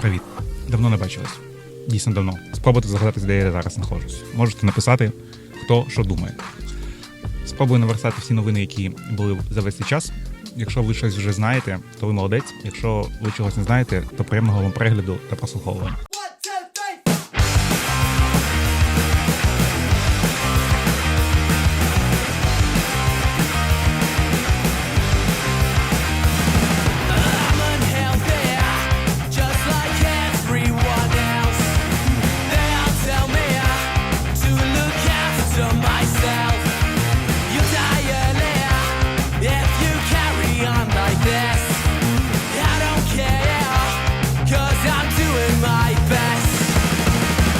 Привіт. Давно не бачились. Дійсно давно. Спробуйте згадати, де я зараз знаходжусь. Можете написати, хто що думає. Спробую наверстати всі новини, які були за весь цей час. Якщо ви щось вже знаєте, то ви молодець. Якщо ви чогось не знаєте, то приємного вам перегляду та прослуховування.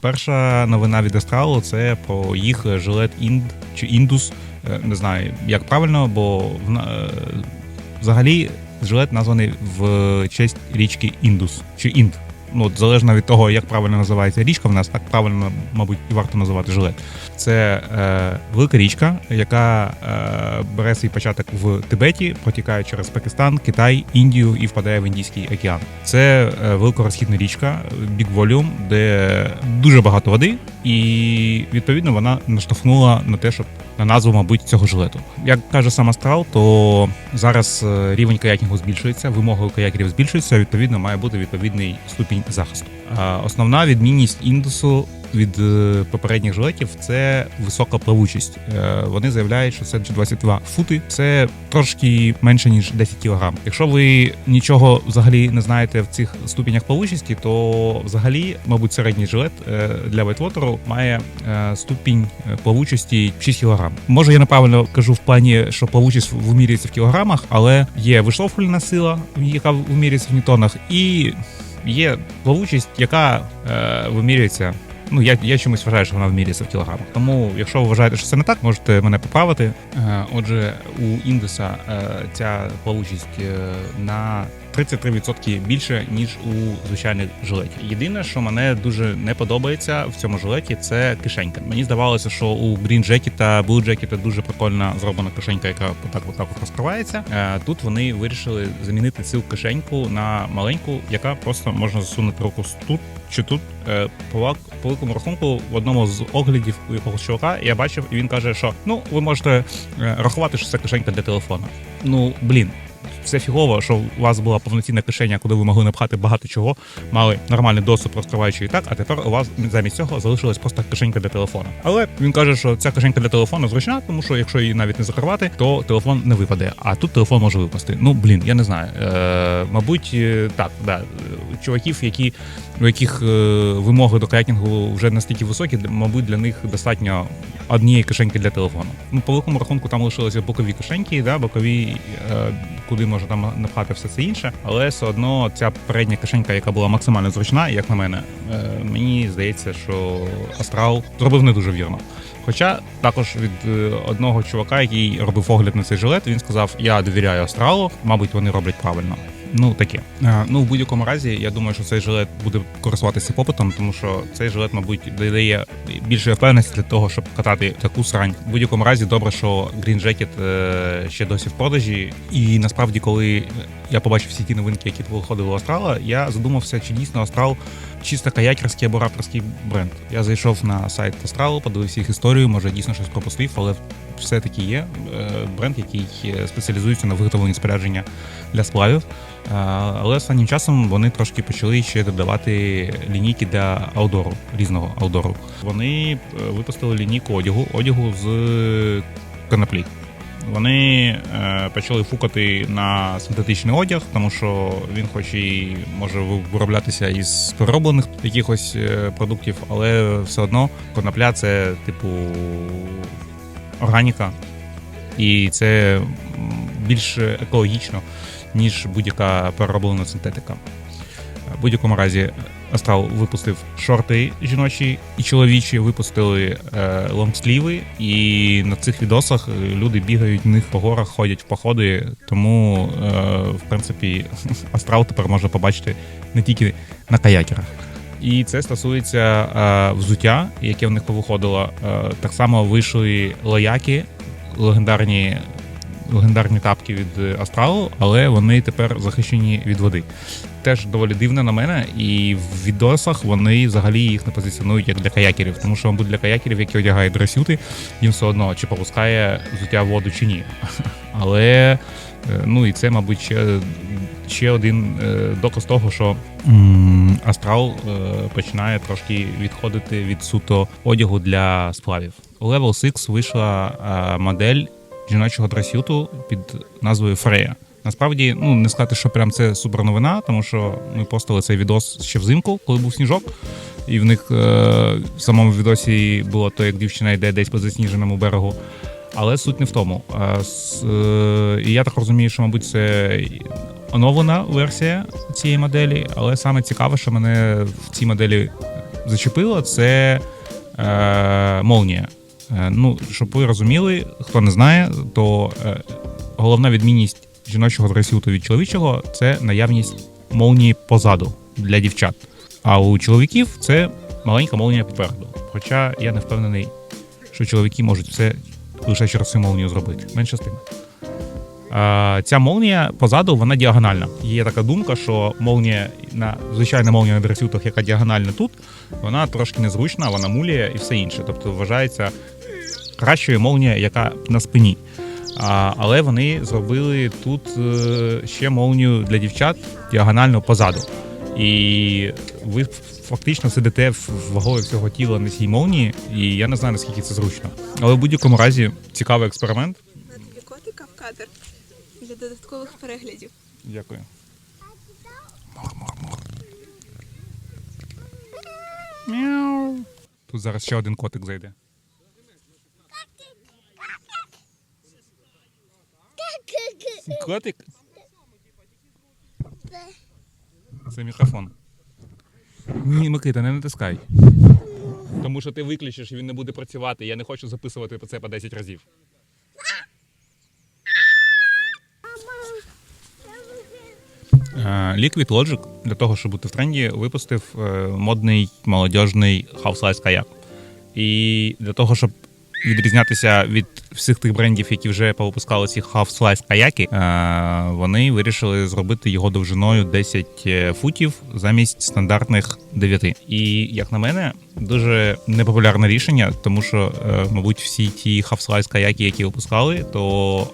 Перша новина від Астралу це про їх жилет Інд чи Індус. Е, Не знаю, як правильно, бо е, взагалі жилет названий в честь річки Індус чи Інд. Ну, залежно від того, як правильно називається річка, в нас так правильно, мабуть, і варто називати жилет. Це е, велика річка, яка е, бере свій початок в Тибеті, протікає через Пакистан, Китай, Індію і впадає в Індійський океан. Це е, великорозхідна річка, Big Volume, де дуже багато води, і відповідно вона наштовхнула на те, щоб на назву, мабуть, цього жилету. Як каже сам Астрал, то зараз е, рівень каякінгу збільшується, вимоги каякерів збільшуються. Відповідно, має бути відповідний ступінь захисту. Основна відмінність індусу від е, попередніх жилетів це висока плавучість. Е, Вони заявляють, що це 22 фути. Це трошки менше ніж 10 кг. Якщо ви нічого взагалі не знаєте в цих ступенях плавучості, то взагалі, мабуть, середній жилет е, для вайтвотеру має ступінь плавучості 6 кг. Може, я неправильно кажу в плані, що плавучість вимірюється в кілограмах, але є виштовхувальна сила, яка вимірюється в ньютонах, і є плавучість, яка вимірюється. Ну, я, я чомусь вважаю, що вона вимірюється в кілограмах. Тому, якщо ви вважаєте, що це не так, можете мене поправити. Е, отже, у індуса е, ця плавучість е, на 33% більше, ніж у звичайних жилеті. Єдине, що мене дуже не подобається в цьому жилеті, це кишенька. Мені здавалося, що у Green Jacket та Blue Jacket дуже прикольна зроблена кишенька, яка отак отак от розкривається. Е, Тут вони вирішили замінити цю кишеньку на маленьку, яка просто можна засунути руку тут чи тут. Е, По великому рахунку в одному з оглядів у якогось чувака я бачив, і він каже, що ну ви можете е, рахувати, що це кишенька для телефона. Ну блін. Все фігово, що у вас була повноцінна кишеня, куди ви могли напхати багато чого, мали нормальний доступ, розкриваючи і так, а тепер у вас замість цього залишилась просто кишенька для телефона. Але він каже, що ця кишенька для телефону зручна, тому що якщо її навіть не закривати, то телефон не випаде. А тут телефон може випасти. Ну блін, я не знаю. Е, мабуть, е, так, да. Е, Чуваків, які у яких е, вимоги до каякінгу вже настільки високі, мабуть, для них достатньо однієї кишеньки для телефону. Ну, по великому рахунку там лишилися бокові кишеньки, да, бокові, е, куди може там напхати все це інше. Але все одно ця передня кишенька, яка була максимально зручна, як на мене, е, мені здається, що Астрал зробив не дуже вірно. Хоча також від одного чувака, який робив огляд на цей жилет, він сказав: Я довіряю Астралу, мабуть, вони роблять правильно. Ну таке. Ну в будь-якому разі, я думаю, що цей жилет буде користуватися попитом, тому що цей жилет, мабуть, додає більше впевненості для того, щоб катати таку срань. В будь-якому разі, добре, що Green Jacket е, ще досі в продажі. І насправді, коли я побачив всі ті новинки, які виходили у Астрала, я задумався, чи дійсно Астрал чисто каякерський або раперський бренд. Я зайшов на сайт Астралу, подивився їх історію, може дійсно щось пропустив, але все-таки є е, бренд, який е, спеціалізується на виготовленні спорядження для сплавів. Е, Але останнім часом вони трошки почали ще додавати лінійки для аудору, різного аудору. Вони випустили лінійку одягу, одягу з коноплі. Вони е, почали фукати на синтетичний одяг, тому що він, хоч і може вироблятися із перероблених якихось е, продуктів, але все одно конопля це типу органіка, і це більш екологічно, ніж будь-яка перероблена синтетика. В будь-якому разі Астрал випустив шорти жіночі і чоловічі, випустили е, лонгсліви, і на цих відосах е, люди бігають в них по горах, ходять в походи. Тому, е, в принципі, Астрал тепер можна побачити не тільки на каякерах. І це стосується е, взуття, яке в них повиходило. Е, так само вийшли лояки, легендарні легендарні тапки від Астралу, але вони тепер захищені від води. Теж доволі дивно на мене, і в відосах вони взагалі їх не позиціонують як для каякерів, тому що, мабуть, для каякерів, які одягають дресюти, їм все одно чи пропускає взуття воду чи ні. Але е, ну і це, мабуть, ще, ще один е, доказ того, що Астрал е, починає трошки відходити від суто одягу для сплавів. У Level 6 вийшла модель жіночого дресюту під назвою Фрея. Насправді, ну не сказати, що прям це супер новина, тому що ми постили цей відос ще взимку, коли був сніжок. І в них е, в самому відосі було то, як дівчина йде десь по засніженому берегу. Але суть не в тому. Е, І я так розумію, що, мабуть, це оновлена версія цієї моделі, але саме цікаве, що мене в цій моделі зачепило, це е, молнія. Ну, щоб ви розуміли, хто не знає, то головна відмінність жіночого дресюту від чоловічого це наявність молнії позаду для дівчат. А у чоловіків це маленька молнія попереду. Хоча я не впевнений, що чоловіки можуть все лише через цю молнію зробити. Менше з тим. Ця молнія позаду вона діагональна. Є така думка, що молнія на звичайна молнія на дресютах, яка діагональна тут, вона трошки незручна, вона муліє і все інше. Тобто вважається кращою молнія, яка на спині. А, але вони зробили тут е, ще молнію для дівчат діагонально позаду. І ви фактично сидите в вагою всього тіла на цій молнії, і я не знаю, наскільки це зручно. Але в будь-якому разі цікавий експеримент. на тобі котика в кадр для додаткових переглядів. Дякую. Мяу. Тут зараз ще один котик зайде. Котик? Це мікрофон. Ні, Микита, не натискай. Тому що ти виключиш і він не буде працювати. Я не хочу записувати це по 10 разів. Liquid Logic для того, щоб бути в тренді, випустив е, модний молодіжний Half-Size каяк. І для того, щоб відрізнятися від всіх тих брендів, які вже повипускали ці Half-Size каяки, е, вони вирішили зробити його довжиною 10 футів замість стандартних 9. І як на мене, дуже непопулярне рішення, тому що, е, мабуть, всі ті Half-Size каяки, які випускали, то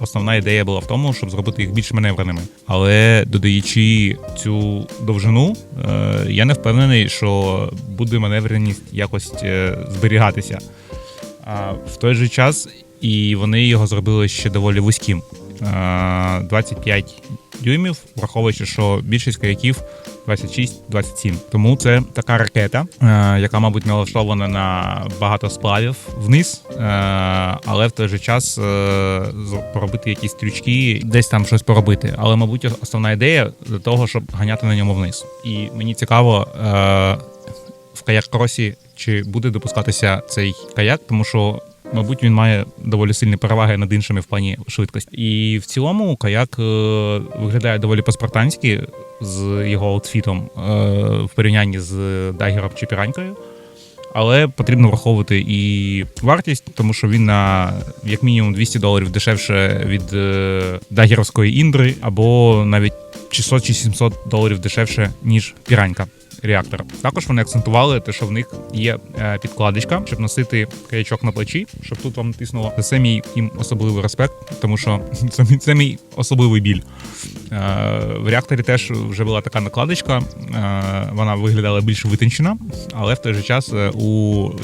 основна ідея була в тому, щоб зробити їх більш маневреними. Але додаючи цю довжину, е, я не впевнений, що буде маневреність якось е, зберігатися. А в той же час і вони його зробили ще доволі вузьким. Е, 25 дюймів, враховуючи, що більшість каяків 26-27. Тому це така ракета, е, яка, мабуть, налаштована на багато сплавів вниз, е, але в той же час е, з- поробити якісь стрічки, десь там щось поробити. Але, мабуть, основна ідея для того, щоб ганяти на ньому вниз. І мені цікаво. Е, в каяк-кросі, чи буде допускатися цей каяк, тому що. Мабуть, він має доволі сильні переваги над іншими в плані швидкості. І в цілому каяк е, виглядає доволі по-спартанськи з його аутфітом е, в порівнянні з дагером чи піранькою. Але потрібно враховувати і вартість, тому що він на як мінімум 200 доларів дешевше від е, дагерівської індри, або навіть 600 чи 700 доларів дешевше, ніж піранька реактора. Також вони акцентували те, що в них є е, підкладочка, щоб носити каячок на плечі, щоб тут вам тиснуло. Це мій їм особливий респект, тому що це, мій- це мій особливий біль. Е, В реакторі теж вже була така накладочка, е, вона виглядала більш витончена, але в той же час у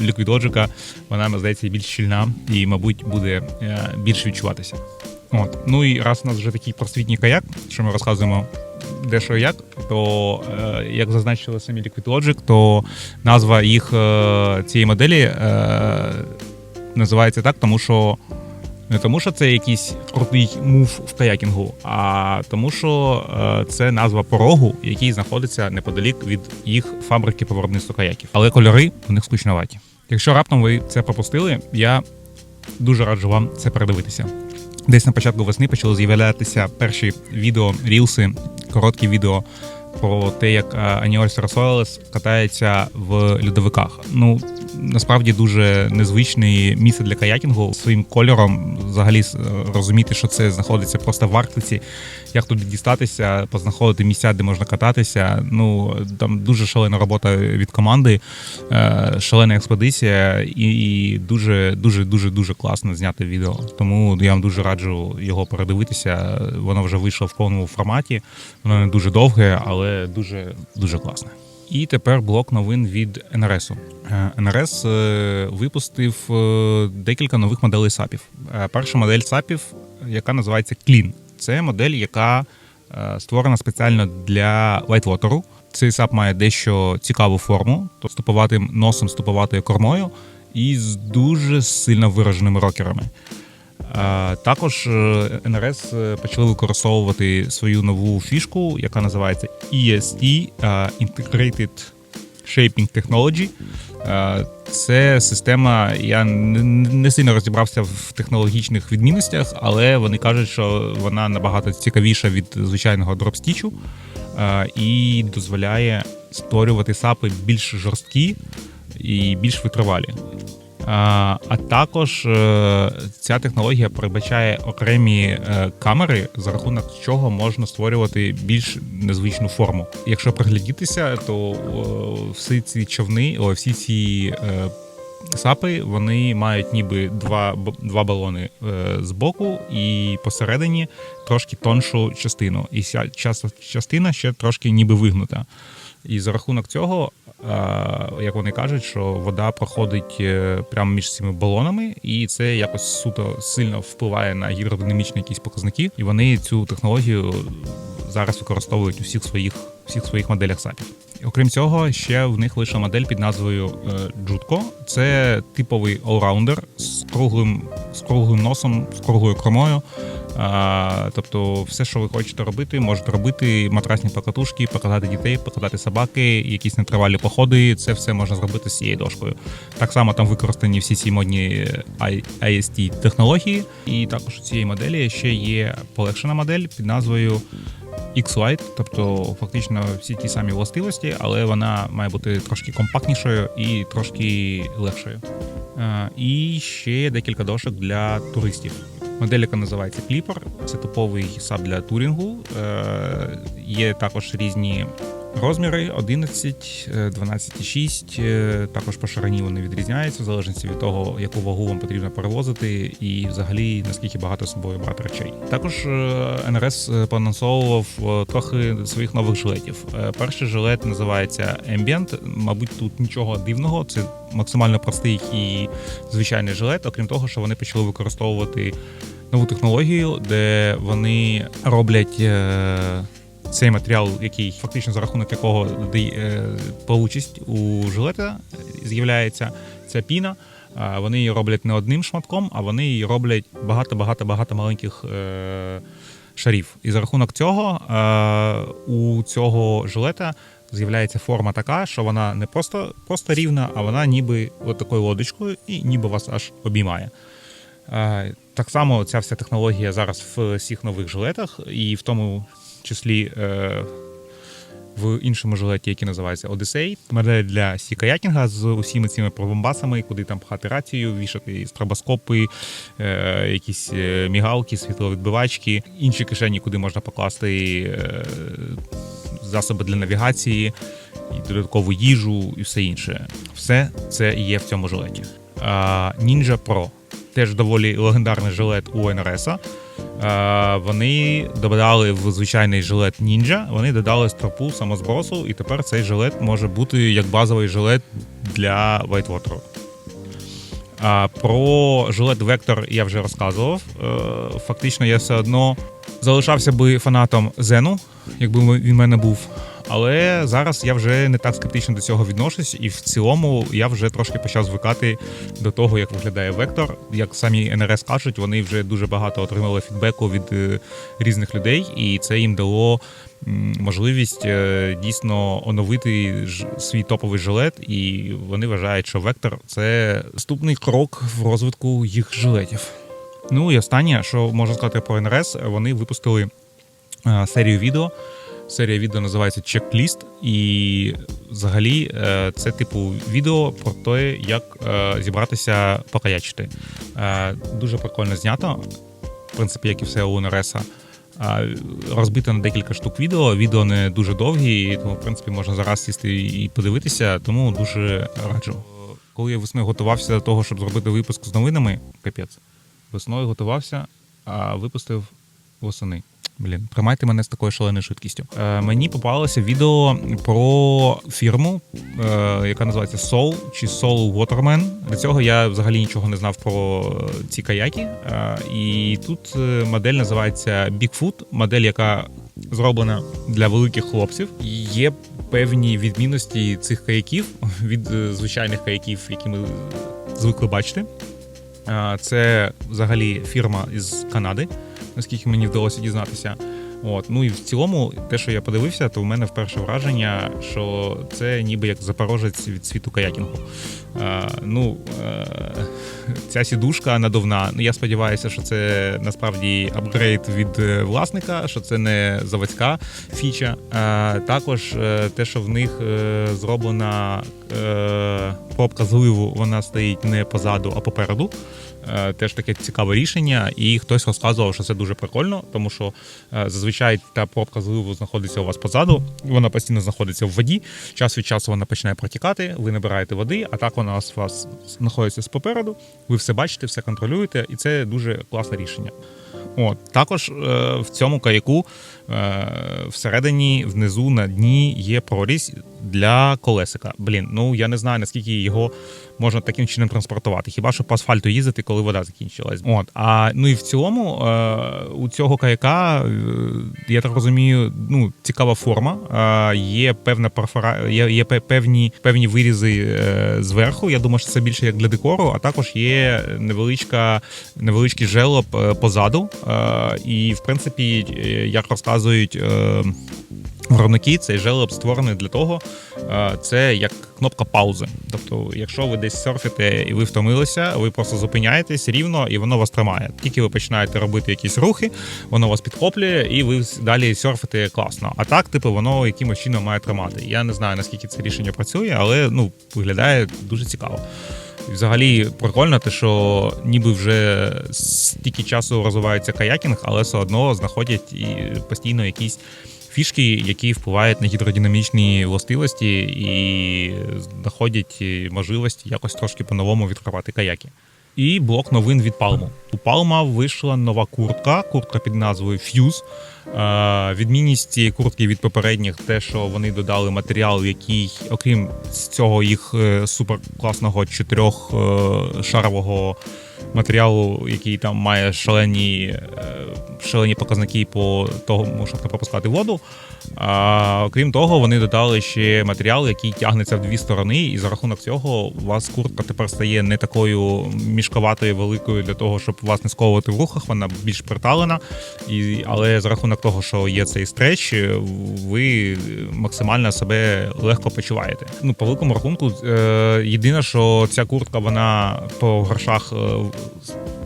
Liquid Logic вона здається більш щільна і, мабуть, буде е, більш відчуватися. От. Ну і раз у нас вже такий просвітній каяк, що ми розказуємо де що як, то е, як зазначили самі Liquid Logic, то назва їх е, цієї моделі е, називається так, тому що не тому, що це якийсь крутий мув в каякінгу, а тому, що це назва порогу, який знаходиться неподалік від їх фабрики по виробництву каяків. Але кольори у них скучноваті. Якщо раптом ви це пропустили, я дуже раджу вам це передивитися. Десь на початку весни почали з'являтися перші відео, рілси, короткі відео про те, як е, Аніоль Сарасолес катається в льодовиках. Ну, насправді дуже незвичне місце для каякінгу своїм кольором. Взагалі розуміти, що це знаходиться просто в Арктиці, як туди дістатися, познаходити місця, де можна кататися. Ну там дуже шалена робота від команди, е, шалена експедиція, і дуже, дуже, дуже, дуже класно зняти відео. Тому я вам дуже раджу його передивитися. Воно вже вийшло в повному форматі. Воно не дуже довге, але дуже, дуже класне. І тепер блок новин від НРСу. Е, НРС е, випустив е, декілька нових моделей САПів. Перша модель САПів, яка називається Clean. Це модель, яка створена спеціально для лайтвотеру. Цей САП має дещо цікаву форму, то ступуватим носом, ступуватою кормою і з дуже сильно вираженими рокерами. Також е, НРС е, почали використовувати свою нову фішку, яка називається EST Integrated Shaping Technology. Це система. Я не- сильно розібрався в технологічних відмінностях, але вони кажуть, що вона набагато цікавіша від звичайного дропстічу і дозволяє створювати сапи більш жорсткі і більш витривалі. А, також е, ця технологія передбачає окремі е, камери, за рахунок чого можна створювати більш незвичну форму. Якщо приглядітися, то всі ці човни, всі ці е, сапи, вони мають ніби два, два балони з боку, і посередині трошки тоншу частину. І ця част- частина ще трошки ніби вигнута. І за рахунок цього, як вони кажуть, що вода проходить е, прямо між цими балонами, і це якось суто сильно впливає на гідродинамічні якісь показники. І вони цю технологію зараз використовують у всіх своїх всіх своїх моделях. І Окрім цього, ще в них вийшла модель під назвою е, Джутко. Це типовий allrounder з круглим, з круглим носом, з круглою кормою. А, тобто, все, що ви хочете робити, можете робити матрасні покатушки, покатати дітей, покатати собаки, якісь нетривалі походи. Це все можна зробити з цією дошкою. Так само там використані всі ці модні IST технології. І також у цієї моделі ще є полегшена модель під назвою X-Lite, тобто фактично всі ті самі властивості, але вона має бути трошки компактнішою і трошки легшою. Е, І ще декілька дошок для туристів. Модель, яка називається Clipper, це типовий саб для турінгу. Е, Є також різні розміри: 11, е, 12,6. е, Також по ширині вони відрізняються, в залежності від того, яку вагу вам потрібно перевозити, і взагалі наскільки багато собою брати речей. Також е, НРС е, поанонсовував трохи своїх нових жилетів. Перший жилет називається Ambient. Мабуть, тут нічого дивного. Це максимально простий і звичайний жилет, окрім того, що вони почали використовувати нову технологію, де вони роблять. Цей матеріал, який фактично за рахунок якого е, получість у жилета з'являється ця піна. Вони її роблять не одним шматком, а вони її роблять багато-багато-багато маленьких е, шарів. І за рахунок цього е, у цього жилета з'являється форма така, що вона не просто, просто рівна, а вона ніби от такою лодочкою і ніби вас аж обіймає. Так само ця вся технологія зараз в всіх нових жилетах, і в тому числі е, в іншому жилеті, який називається Odyssey. Модель для сікаякінга з усіма цими пробомбасами, куди там пхати рацію, вішати стробоскопи, е, якісь е, мігалки, світловідбивачки, інші кишені, куди можна покласти е, засоби для навігації, і додаткову їжу і все інше. Все це є в цьому жилеті. Ninja Pro теж доволі легендарний жилет у НРСа. Е, Вони додали в звичайний жилет нінджа, вони додали стропу самозбросу, і тепер цей жилет може бути як базовий жилет для Whitewater. Про жилет Vector я вже розказував. Е, Фактично, я все одно залишався би фанатом Зену, якби він в мене був. Але зараз я вже не так скептично до цього відношусь, і в цілому я вже трошки почав звикати до того, як виглядає вектор. Як самі НРС кажуть, вони вже дуже багато отримали фідбеку від е, різних людей, і це їм дало можливість е, дійсно оновити свій топовий жилет. І вони вважають, що вектор це наступний крок в розвитку їх жилетів. Ну і останнє, що можна сказати про НРС, вони випустили е, серію відео Серія відео називається Чек-ліст, і взагалі е, це типу відео про те, як е, зібратися покаячити. Е, Дуже прикольно знято, в принципі, як і все у Нереса. А, Розбито на декілька штук відео. Відео не дуже довгі, тому в принципі можна зараз сісти і подивитися, тому дуже раджу. Коли я весною готувався до того, щоб зробити випуск з новинами, капець, весною готувався, а випустив восени. Блін, тримайте мене з такою шаленою швидкістю. Е, мені попалося відео про фірму, е, яка називається Soul чи Soul Waterman. До цього я взагалі нічого не знав про е, ці каяки. Е, і тут е, модель називається Bigfoot, модель, яка зроблена для великих хлопців. Є певні відмінності цих каяків від е, звичайних каяків, які ми звикли бачити. Це взагалі фірма із Канади, наскільки мені вдалося дізнатися. От. Ну і в цілому, те, що я подивився, то в мене вперше враження, що це ніби як запорожець від світу каякінгу. Е, ну, е, ця сідушка надувна. Ну, я сподіваюся, що це насправді апгрейд від е, власника, що це не заводська фіча. Е, також те, що в них е, зроблена е, пробка зливу, вона стоїть не позаду, а попереду. Е, Теж таке цікаве рішення, і хтось розказував, що це дуже прикольно, тому що е, зазвичай та пробка зливу знаходиться у вас позаду, вона постійно знаходиться в воді. Час від часу вона починає протікати, ви набираєте води, а так вона у вас знаходиться попереду. Ви все бачите, все контролюєте, і це дуже класне рішення. От також е, в цьому каяку всередині, внизу на дні є прорізь для колесика. Блін, ну я не знаю наскільки його можна таким чином транспортувати. Хіба що по асфальту їздити, коли вода закінчилась. От а ну і в цілому е, у цього каяка, е, я так розумію, ну цікава форма. Е, є певна перфора, є, є певні певні вирізи зверху. Я думаю, що це більше як для декору, а також є невеличка невеличкий желоб позаду. І в принципі, як розказують. Е, цей желоб створений для того, е, це як кнопка паузи. Тобто, якщо ви десь серфите і ви втомилися, ви просто зупиняєтесь рівно і воно вас тримає. Тільки ви починаєте робити якісь рухи, воно вас підхоплює, і ви далі серфите класно. А так, типу, воно якимось чином має тримати. Я не знаю наскільки це рішення працює, але ну виглядає дуже цікаво. Взагалі прикольно, те, що ніби вже стільки часу розвивається каякінг, але все одно знаходять і постійно якісь фішки, які впливають на гідродинамічні властивості і знаходять можливість якось трошки по-новому відкривати каяки. І блок новин від Palmo. У Palma вийшла нова куртка, куртка під назвою Fuse. Е, Відмінність цієї куртки від попередніх те, що вони додали матеріал, який, окрім цього їх е, суперкласного чотирьохшарового матеріалу, який там має шалені, е, шалені показники по тому, щоб не пропускати воду. А, окрім того, вони додали ще матеріал, який тягнеться в дві сторони, і за рахунок цього у вас куртка тепер стає не такою мішковатою великою для того, щоб вас не сковувати в рухах. Вона більш приталена. І, але за рахунок того, що є цей стреч, ви максимально себе легко почуваєте. Ну, по великому рахунку, е, єдине, що ця куртка, вона по грошах.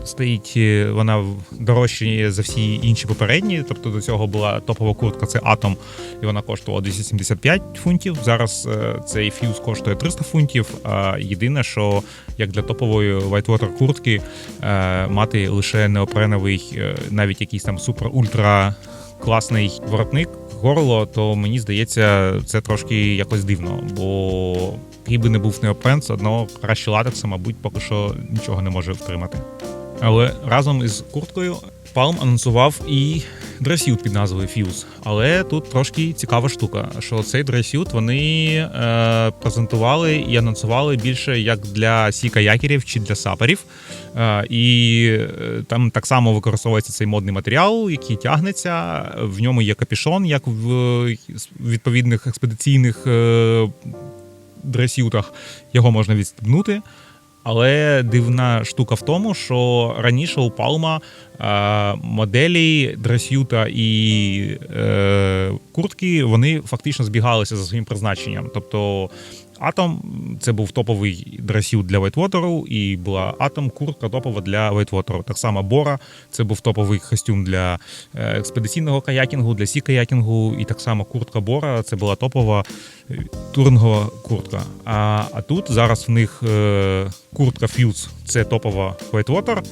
Стоїть е, вона дорожча за всі інші попередні. Тобто до цього була топова куртка, це Atom, і вона коштувала 275 фунтів. Зараз е, цей фьюз коштує 300 фунтів. А єдине, що як для топової Whitewater куртки е, мати лише неопреновий, навіть якийсь там супер-ультра класний воротник. Горло, то мені здається, це трошки якось дивно, бо який би не був неопрен, все одно краще латекса, мабуть, поки що нічого не може втримати. Але разом із курткою Palm анонсував і дресют під назвою Fuse. Але тут трошки цікава штука, що цей дресют вони е, презентували і анонсували більше як для сі-каякерів чи для саперів. Е, і е, там так само використовується цей модний матеріал, який тягнеться. В ньому є капішон, як в е, відповідних експедиційних е, дресютах. Його можна відстебнути. Але дивна штука в тому, що раніше у Palma е, моделі дресюта і е, куртки вони фактично збігалися за своїм призначенням. Тобто Атом це був топовий дресют для вайтвотеру, і була Атом куртка топова для вайтвотеру. Так само Бора це був топовий костюм для е, експедиційного каякінгу, для сі каякінгу, і так само куртка Бора це була топова е, турингова куртка. А, а тут зараз в них е, куртка Fuse – це топова вайтвотер,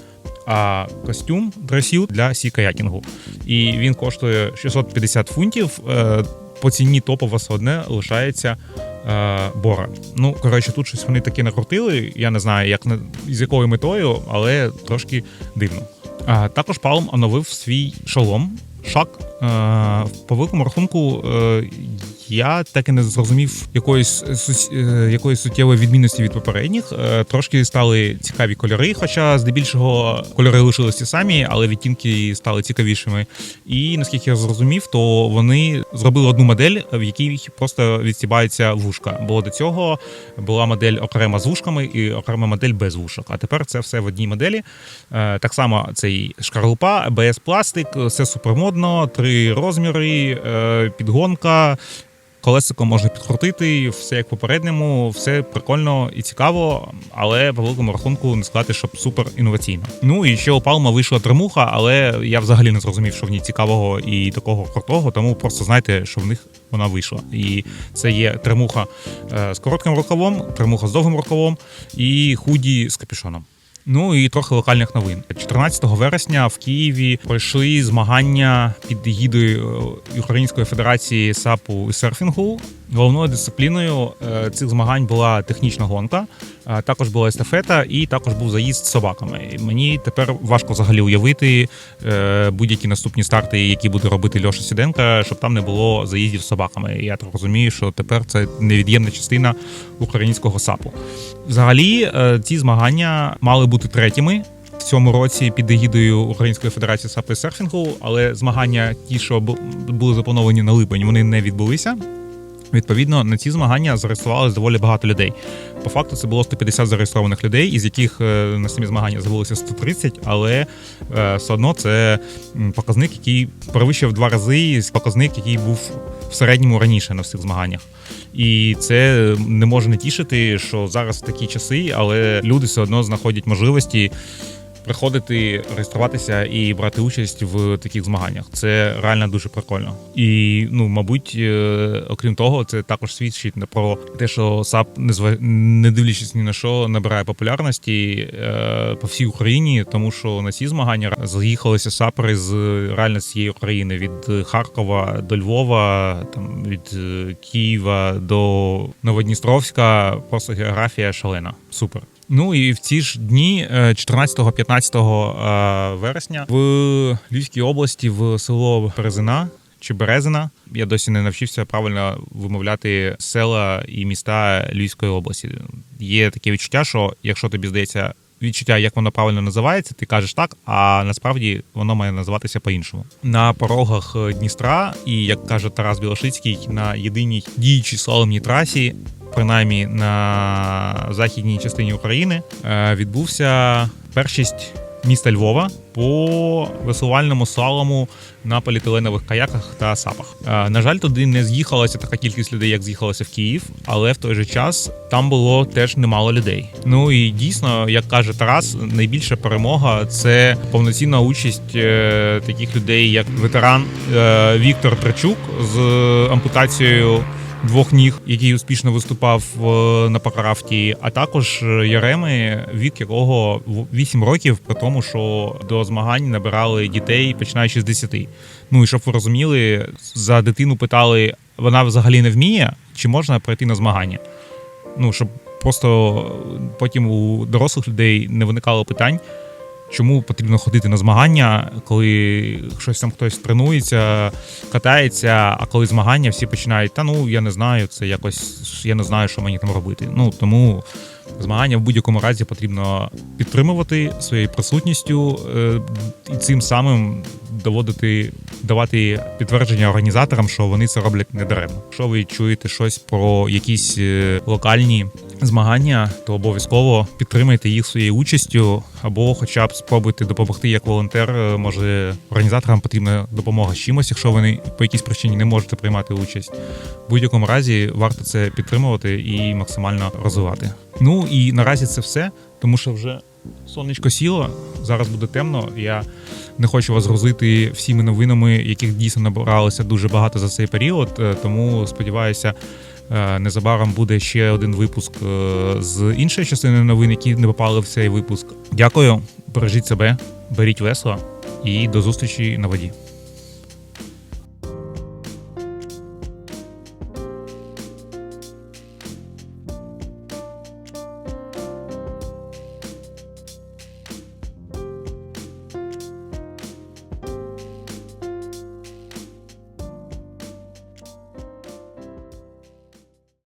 а костюм дресют для сі каякінгу. І він коштує 650 фунтів. По ціні топова все одне лишається е, Бора. Ну, коротше, тут щось вони таке накрутили. Я не знаю, як з якою метою, але трошки дивно. Е, також Палм оновив свій шолом. Шак. Е, по великому рахунку, е, я так і не зрозумів якоїсь, е, якоїсь суттєвої відмінності від попередніх. Е, трошки стали цікаві кольори, хоча здебільшого кольори лишилися ті самі, але відтінки стали цікавішими. І наскільки я зрозумів, то вони зробили одну модель, в якій просто відстібаються вушка. Бо до цього була модель окрема з вушками і окрема модель без вушок. А тепер це все в одній моделі. Е, Так само цей шкарлупа, АБС пластик, все супермодно, три розміри, підгонка. Колесико можна підкрутити, все як попередньому, все прикольно і цікаво, але по великому рахунку не сказати, щоб супер інноваційно. Ну і ще у Palma вийшла тримуха, але я взагалі не зрозумів, що в ній цікавого і такого крутого, тому просто знайте, що в них вона вийшла. І це є тримуха е, з коротким рукавом, тримуха з довгим рукавом і худі з капюшоном. Ну і трохи локальних новин. 14 вересня в Києві пройшли змагання під егідою е, Української федерації сапу і серфінгу. Головною дисципліною е, цих змагань була технічна гонка, також була естафета, і також був заїзд з собаками. Мені тепер важко взагалі уявити е, будь-які наступні старти, які буде робити Льоша Сіденка, щоб там не було заїздів з собаками. Я так розумію, що тепер це невід'ємна частина українського сапу. Взагалі, е, ці змагання мали бути третіми. В цьому році під егідою Української федерації сапу і серфінгу, але змагання, ті, що були заплановані на липень, вони не відбулися. Відповідно, на ці змагання зареєструвалось доволі багато людей. По факту це було 150 зареєстрованих людей, із яких е, на самі змагання з'явилося 130, але е, все одно це показник, який перевищив два рази показник, який був в середньому раніше на всіх змаганнях. І це не може не тішити, що зараз такі часи, але люди все одно знаходять можливості приходити, реєструватися і брати участь в таких змаганнях. Це реально дуже прикольно. І ну, мабуть, е, окрім того, це також свідчить про те, що САП, не дивлячись ні на що, набирає популярності е, по всій Україні, тому що на ці змагання заїхалися сапери з реально цієї України від Харкова до Львова, там від е, Києва до Новодністровська. Просто географія шалена. Супер. Ну і в ці ж дні, е, 14-15 е, вересня, в Львівській області в село Березина чи Березина. Я досі не навчився правильно вимовляти села і міста Львівської області. Є таке відчуття, що якщо тобі здається відчуття, як воно правильно називається, ти кажеш так, а насправді воно має називатися по-іншому. На порогах Дністра, і як каже Тарас Білошицький, на єдиній діючій слаломній трасі принаймні на західній частині України, е, відбувся першість міста Львова по веслувальному слалому на поліетиленових каяках та сапах. Е, На жаль, туди не з'їхалася така кількість людей, як з'їхалося в Київ, але в той же час там було теж немало людей. Ну і дійсно, як каже Тарас, найбільша перемога це повноцінна участь е, таких людей, як ветеран е, Віктор Трачук з ампутацією двох ніг, який успішно виступав е, на покарафті, а також е, Яреми, вік якого 8 років, при тому, що до змагань набирали дітей починаючи з 10. Ну і щоб ви розуміли, за дитину питали, вона взагалі не вміє, чи можна пройти на змагання. Ну щоб просто потім у дорослих людей не виникало питань. Чому потрібно ходити на змагання, коли щось там хтось тренується, катається, а коли змагання всі починають, та ну я не знаю, це якось я не знаю, що мені там робити. Ну тому змагання в будь-якому разі потрібно підтримувати своєю присутністю е, і цим самим доводити, давати підтвердження організаторам, що вони це роблять недаремно. Якщо ви чуєте щось про якісь е, локальні змагання, то обов'язково підтримайте їх своєю участю, або хоча б спробуйте допомогти як волонтер. Е, Може, організаторам потрібна допомога з чимось, якщо вони по якійсь причині не можете приймати участь. В будь-якому разі варто це підтримувати і максимально розвивати. Ну і наразі це все, тому що вже сонечко сіло, зараз буде темно. Я не хочу вас грузити всіми новинами, яких дійсно набиралося дуже багато за цей період. е, Тому сподіваюся, незабаром буде ще один випуск е, з іншої частини новин, які не попали в цей випуск. Дякую, бережіть себе, беріть весело і до зустрічі на воді.